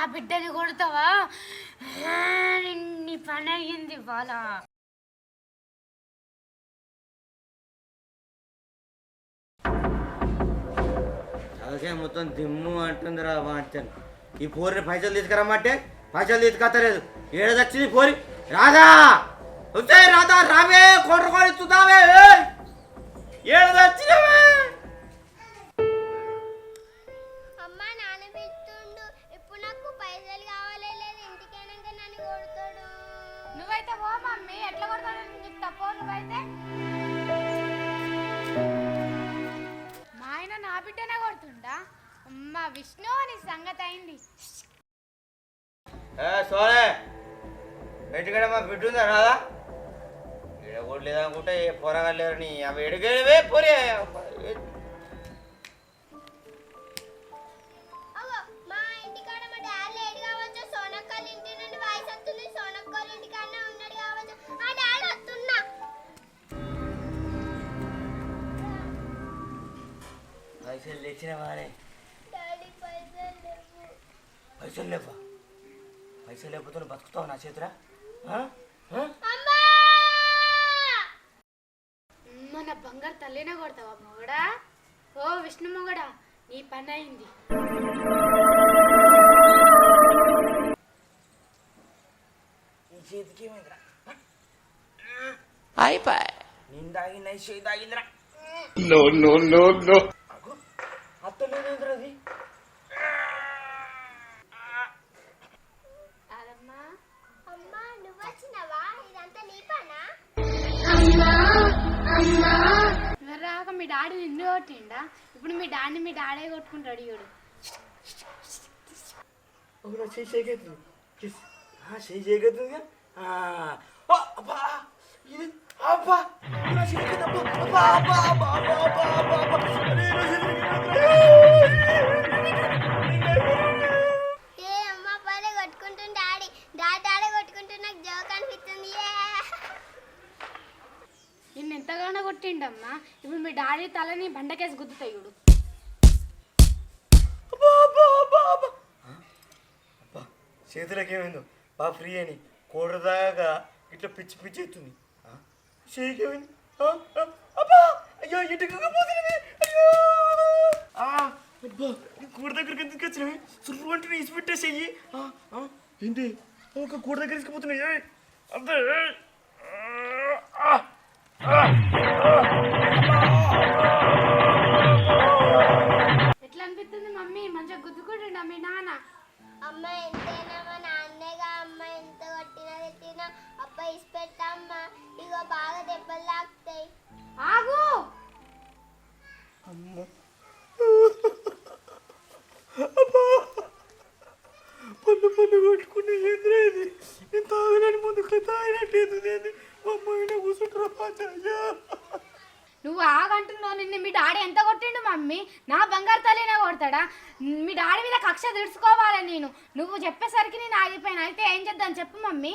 నా బిడ్డని కొడతావా? నీ పని అయ్యింది ఇవాళ. అదే మొత్తం దిమ్ము అంటుంది రా వాంచన్ ఈ పోరిని పైసలు తీసుకురమ్మంటే పైసలు తీసుకొస్తలేదు. ఏడదచ్చింది పోరి? రాధా! వచ్చాయి రాధా రావే కొట్ర కొడి చూద్దామే. ఏడ అయితే ఓ మమ్మీ? ఎట్లా కొడతాడు నీకు తప్ప నువ్వైతే మా ఆయన నా బిడ్డనే కొడుతుండా? అమ్మ విష్ణు అని సంగతి అయింది. ఏ సోలే బయటకడ మా బిడ్డ ఉందా రాదా? ఈడ కూడా లేదనుకుంటే ఏ లేరు నీ అవి ఎడుగేవే పోరే పైసలు తెచ్చినావానే పైసలు లేవా. పైసలు లేకపోతే బతుకుతావు నా చేతురా మన బంగారు తల్లినే కొడతావా మొగడా? ఓ విష్ణు మొగడా నీ పని అయింది. చేతికి ఏమైందిరా? నిందాగి దాగిందిరా నో నో నో నో. రాక మీ డాడీ నిన్ను కొట్టిండా? ఇప్పుడు మీ డాడీని మీ డాడీ కొట్టుకుంటాడు చూడు అవునా చేయి చేయగలుగుతుంది కిస్ చేయి చేయగలుగుతుందిగా అబ్బా. ఇది అబ్బా. నా చేయి అబ్బా. అబ్బా అబ్బా అబ్బా అబ్బా అబ్బా నిన్ను ఎంతగానో కొట్టిండమ్మా. ఇప్పుడు మీ డాడీ తలని బండకేసి గుద్దుతాయి చూడు. చేతులకు ఏమైందో బాగా ఫ్రీ అని కూడదాగా ఇట్లా పిచ్చి పిచ్చి అవుతుంది. చేయికి ఏమైంది అయ్యో ఇటుక అయ్యో. కూడ దగ్గరికి ఎందుకు వచ్చినవి సుర్రు అంటే ఇసి చెయ్యి. ఏంటి? ఒక కూడ దగ్గర తీసుకుపోతున్నాయి అంతే ఆ, ఎట్లా అనిపిస్తుంది మమ్మీ? మంచిగా గుద్దుకుంటుండ మీ నాన్న? అమ్మ ఎంతైనా మా నాన్నేగా అమ్మ ఎంత కొట్టినా తిట్టినా అప్ప ఇసిపెట్టా అమ్మ. మమ్మీ నా బంగారు తల్లినే కొడతాడా? మీ డాడీ మీద కక్ష తీర్చుకోవాలి నేను. నువ్వు చెప్పేసరికి నేను ఆగిపోయాను. అయితే ఏం చేద్దాం చెప్పు మమ్మీ.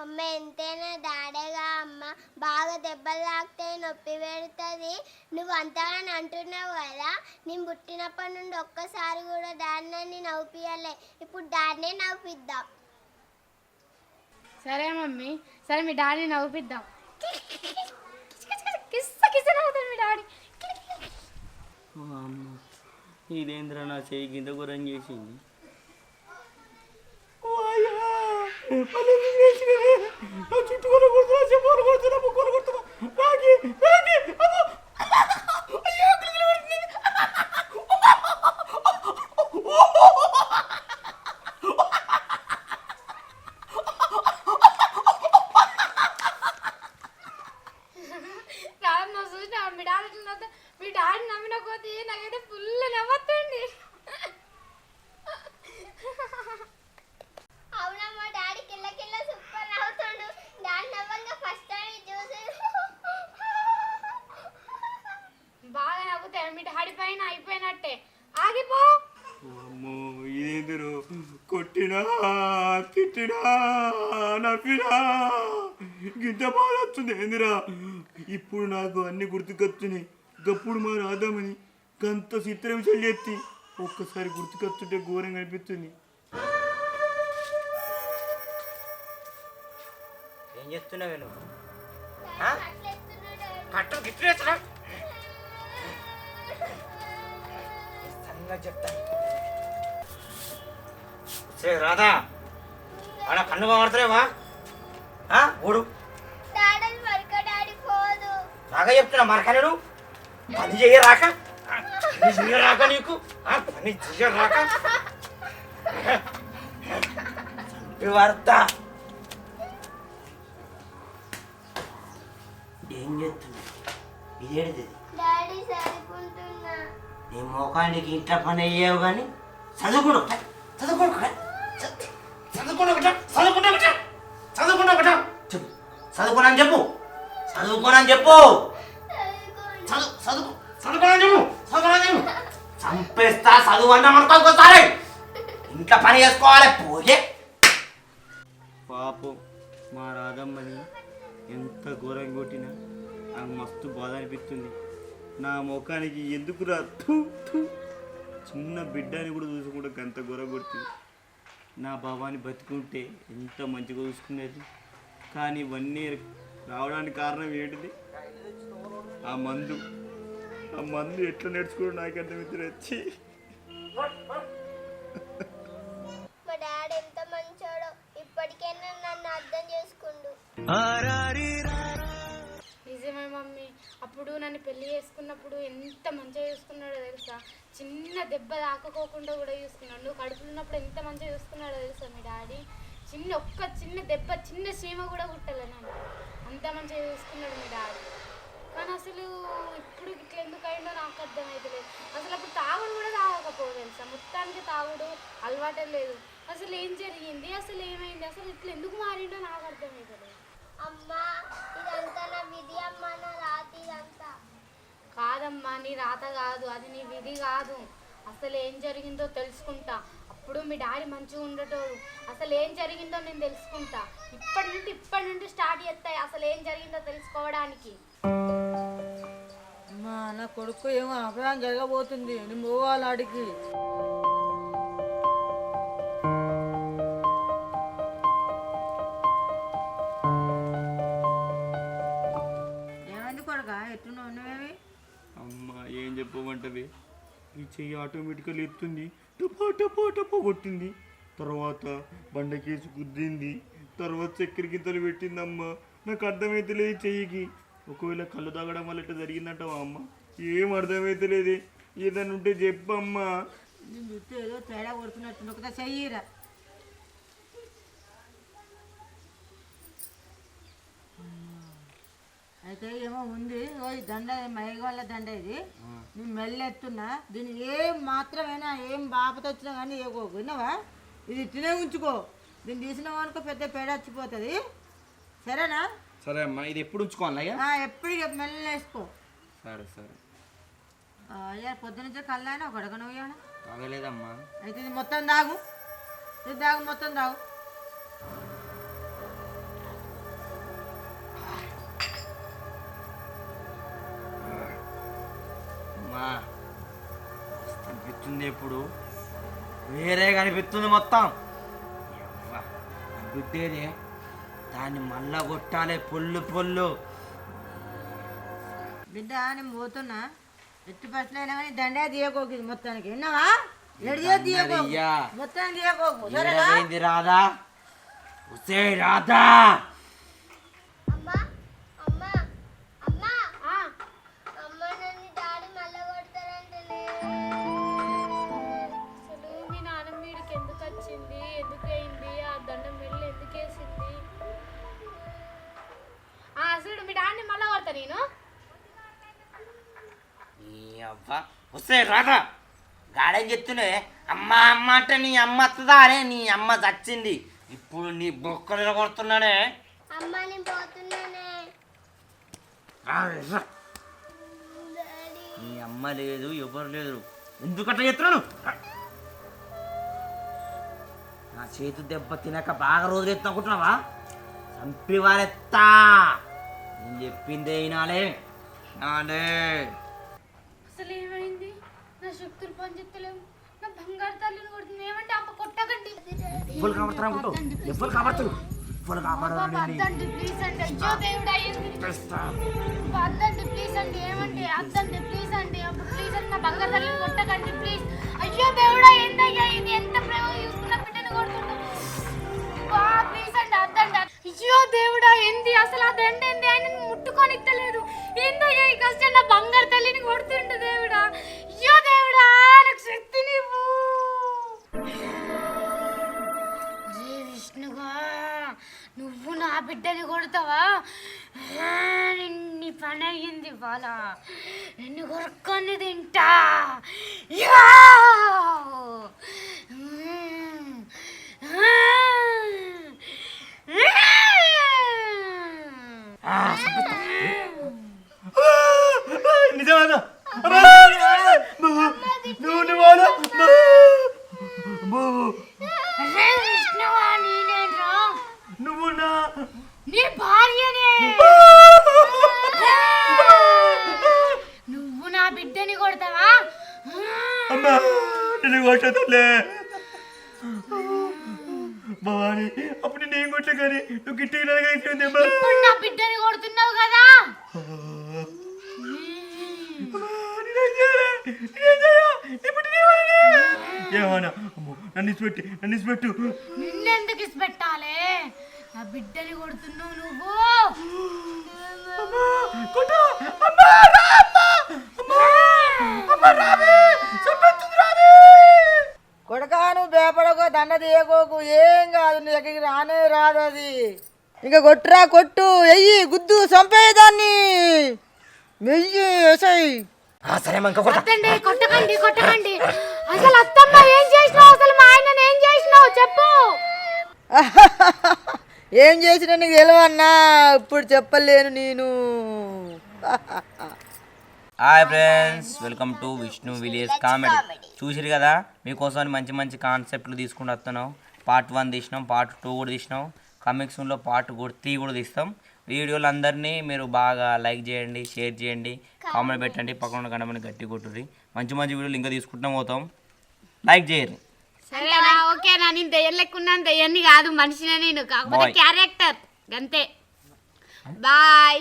అమ్మ ఎంతైనా డాడేగా అమ్మ. బాగా దెబ్బలు తాకుతాయి నొప్పి పెడుతుంది. నువ్వు అంతగానే అంటున్నావు కదా నేను పుట్టినప్పటి నుండి ఒక్కసారి కూడా డాడీని నవ్వుపియలే ఇప్పుడు డాడీనే నవ్వుపిద్దాం సరే మమ్మీ. సరే మీ డాడీని నవ్వుపిద్దాం కిస్స కిస్స నవ్వుతాడు మీ డాడీ అమ్మ ఇదేంద్ర నా చేయి గింత గురం చేసింది ఏదైనా అయిపోయినట్టే. ఆగిపో. అమ్మో కొట్టినా తిట్టినా నవ్వినా. గింత బాధ ఏందిరా? ఇప్పుడు నాకు అన్ని గుర్తుకొచ్చినాయి గప్పుడు మా రాదామని గంత చిత్రం చెల్లెత్తి. ఒక్కసారి గుర్తుకొచ్చుంటే ఘోరంగా కనిపిస్తుంది ఏం చేస్తున్నావు నువ్వు? సంగతి చెప్తాను సే రాధా ఆడ కన్ను బాగుడతలేవా ఊడు. రాగా చెప్తున్నా మరకలేడు పని చేయరాక పని చేయరాక నీకు? ఆ, పని చేయరాక వార్త. ఏం చేస్తుంది ఇదేంటిది డాడీ సరికుంటున్నా నీ మోకానికి ఇంట్లో పని అయ్యావు కానీ చదువుకోడు చదువుకోడు చదువుకోడు చదువుకుంటా చదువుకుంటా చెప్పు చదువుకోనని చెప్పు చదువుకోనని చెప్పు. చదువు చదువు చదువుకోనని చెప్పు చదువుకోనని చెప్పు. చంపేస్తా చదువు అన్నాం అనుకో ఇంకోసారి ఇంట్లో పని చేసుకోవాలి పోయే పాపం మా రాధమ్మని ఎంత ఘోరంగా కొట్టినా నాకు మస్తు బాధ అనిపిస్తుంది. నా ముఖానికి ఎందుకు రా థు, థు. చిన్న బిడ్డని కూడా చూసుకుంటే గంత ఘోరం కొడుతుంది. నా బాబాని బతుకుంటే ఎంత మంచిగా చూసుకునేది? కానీ ఇవన్నీ రావడానికి కారణం ఏంటిది? ఆ మందు. ఆ మందు ఎట్లా నేర్చుకోవడం నాకు అర్థమవుతుంది వచ్చి మా డాడీ ఎంత మంచోడో. ఇప్పటికైనా నన్ను అర్థం చేసుకుండు. అప్పుడు నన్ను పెళ్ళి చేసుకున్నప్పుడు ఎంత మంచిగా చూసుకున్నాడో తెలుసా? చిన్న దెబ్బ తాకపోకుండా కూడా చూసుకున్నాడు. నువ్వు కడుపులో ఉన్నప్పుడు ఎంత మంచిగా చూసుకున్నాడో తెలుసా మీ డాడీ? చిన్న ఒక్క చిన్న దెబ్బ చిన్న చీమ కూడా కుట్టలే నన్ను. అంత మంచిగా చూసుకున్నాడు మీ డాడీ. కానీ అసలు ఇప్పుడు ఇట్లా ఎందుకు అయిందో నాకు అర్థమైతలేదు. అసలు అప్పుడు తాగుడు కూడా తాగకపోదు తెలుసా? మొత్తానికి తాగుడు అలవాటే లేదు. అసలు ఏం జరిగింది? అసలు ఏమైంది? అసలు ఇట్లా ఎందుకు మారిండో నాకు కాదమ్మా నీ రాత కాదు అది నీ విధి కాదు. అసలు ఏం జరిగిందో తెలుసుకుంటా. అప్పుడు మీ డాడీ మంచిగా ఉండేటోడు. అసలు ఏం జరిగిందో నేను తెలుసుకుంటా. ఇప్పటి నుండి ఇప్పటి నుండి స్టార్ట్ చేస్తాయి. అసలు ఏం జరిగిందో తెలుసుకోవడానికి. అమ్మా నా కొడుకు ఏమో అపరాధం జరగబోతుంది. నేను పోవాలి ఏం ఈ చెయ్యి ఆటోమేటికల్ ఎత్తుంది. టపా టపా టపా కొట్టింది. తర్వాత బండకేసి గుద్దింది. తర్వాత చక్కెర గింతలు పెట్టిందమ్మ. నాకు అర్థమైతే లేదు చెయ్యికి. ఒకవేళ కళ్ళు తాగడం వల్ల ఇట్లా జరిగిందంటావా అమ్మ? ఏం అర్థమైతలేదు ఏదైనా ఉంటే చెప్పమ్మా. నేను చూస్తే ఏదో తేడా కొడుతున్నట్టు ఒకదా చెయ్యిరా. అయితే ఏమో ఉంది. ఓ ఈ దండ మైగోళ్ళ దండ ఇది. నేను మెల్లెత్తున్నా. దీన్ని ఏం మాత్రమైనా ఏం బాపత వచ్చినా కానీ ఏకో విన్నావా? ఇది తినే ఉంచుకో. దీన్ని తీసినావు అనుకో పెద్ద పేడ వచ్చిపోతుంది సరేనా? సరే అమ్మా ఇది ఎప్పుడు ఉంచుకోవాలి ఆ, ఎప్పటికీ మెల్ల వేసుకో. సరే సరే. అయ్యా పొద్దునుంచే కళ్ళైనా కొడకను ఇవ్వనా తాగలేదమ్మా. అయితే ఇది మొత్తం దాగు ఇది దాగు మొత్తం దాగు మస్తు అనిపిస్తుంది ఇప్పుడు. వేరే కనిపిస్తుంది మొత్తం. బిడ్డేది దాన్ని మళ్ళా కొట్టాలి పొల్లు పొల్లు. బిడ్డ నేను పోతున్నా. ఎట్టి పట్ల అయినా కానీ దండే తీయకోకు మొత్తానికి. విన్నావా? ఎడియో తీయకోకు. మొత్తానికి తీయకోకు. రాధా? ఉసే రాధా! నేను. నీ అవ్వ. వస్తే రాధా గాడేం చెప్తున్నావే అమ్మ అమ్మ అంటే నీ అమ్మ వస్తుందా అనే నీ అమ్మ చచ్చింది. ఇప్పుడు నీ బొక్కలు కొడుతున్నానే అమ్మ నేను పోతున్నానే. నీ అమ్మ లేదు ఎవరు లేదు ఎందుకట్లా చెప్తున్నాను? నా చేతు దెబ్బ తినక బాగా రోజులు ఎత్తుకుంటున్నావా? చంపి వారెత్తా. నేను చెప్పిందే వినాలే నాలే? అసలు ఏమైంది నా శక్తులు పనిచేస్తలేవు నా బంగారు తల్లిని కొడుతుంది. ఏమంటే అమ్మ కొట్టకండి. ఎవ్వరు ఎవ్వరు ప్లీజ్ అండి. అయ్యో దేవుడా వద్దండి ప్లీజ్ అండి. ఏమండి వద్దండి ప్లీజ్ అండి. ప్లీజ్ అండి. నా బంగారు తల్లిని కొట్టకండి ప్లీజ్. అయ్యో దేవుడా ఏందయ్యా ఇది? ఆ, నీ పని అయ్యింది ఇవాళ నిన్ను కొరుక్కొని తింటా! నిజమేనా నువ్వు నువ్వు రే విష్ణువా నేనేంట్రా నువ్వు నా నీ భార్యనే నువ్వు నా బిడ్డని కొడతావా అమ్మా నేను కొట్టదులే భవాని అప్పుడు నేను కొట్ట కానీ నువ్వు గిట్టి అయిపోయింది నా బిడ్డని కొడుతున్నావు కదా. ఏమన్నా? అమ్మో నన్ను ఇచ్చిపెట్టి నన్ను ఇచ్చిపెట్టు. నిన్నెందుకు ఇసి పెట్టాలి నా బిడ్డని కొడుతున్నావు నువ్వు. అమ్మా కొట్టు. అమ్మా రా అమ్మా అమ్మా అమ్మా రావే చంపేస్తుంది రావే. కొడకా నువ్వు బేపడకో దండ తీయకోకు. ఏం కాదు నీ దగ్గరికి రానే రాదు అది. ఇంకా కొట్టురా కొట్టు ఎయ్యి గుద్దు చంపేదాన్ని మెయ్యి వేసాయి సరే కొట్టండి కొట్టకండి కొట్టకండి. అసలు అత్తమ్మ ఏం చేసినావు? అసలు మా ఆయన ఏం చేసినావు? చెప్పు. ఏం చేసినా నీకు తెలియన్నా ఇప్పుడు చెప్పలేను నేను. Hi friends welcome to Vishnu village comedy చూసిరు కదా? మీకోసం మంచి మంచి కాన్సెప్ట్లు తీసుకుంటూ వస్తున్నాం. పార్ట్ వన్ తీసినాం పార్ట్ టూ కూడా తీసినాం. కమింగ్ సూన్లో పార్ట్ కూడా త్రీ కూడా తీస్తాం. వీడియోలు అందరినీ మీరు బాగా లైక్ చేయండి షేర్ చేయండి కామెంట్ పెట్టండి పక్కన కనమని గట్టి కొట్టుర్రి మంచి మంచి వీడియోలు ఇంకా తీసుకుంటాం పోతాం. లైక్ చేయరు సరేనా? ఓకేనా? నేను దెయ్యం లెక్కున్నాను దెయ్యాన్ని కాదు మనిషినే నేను. కాకపోతే. క్యారెక్టర్ అంతే బాయ్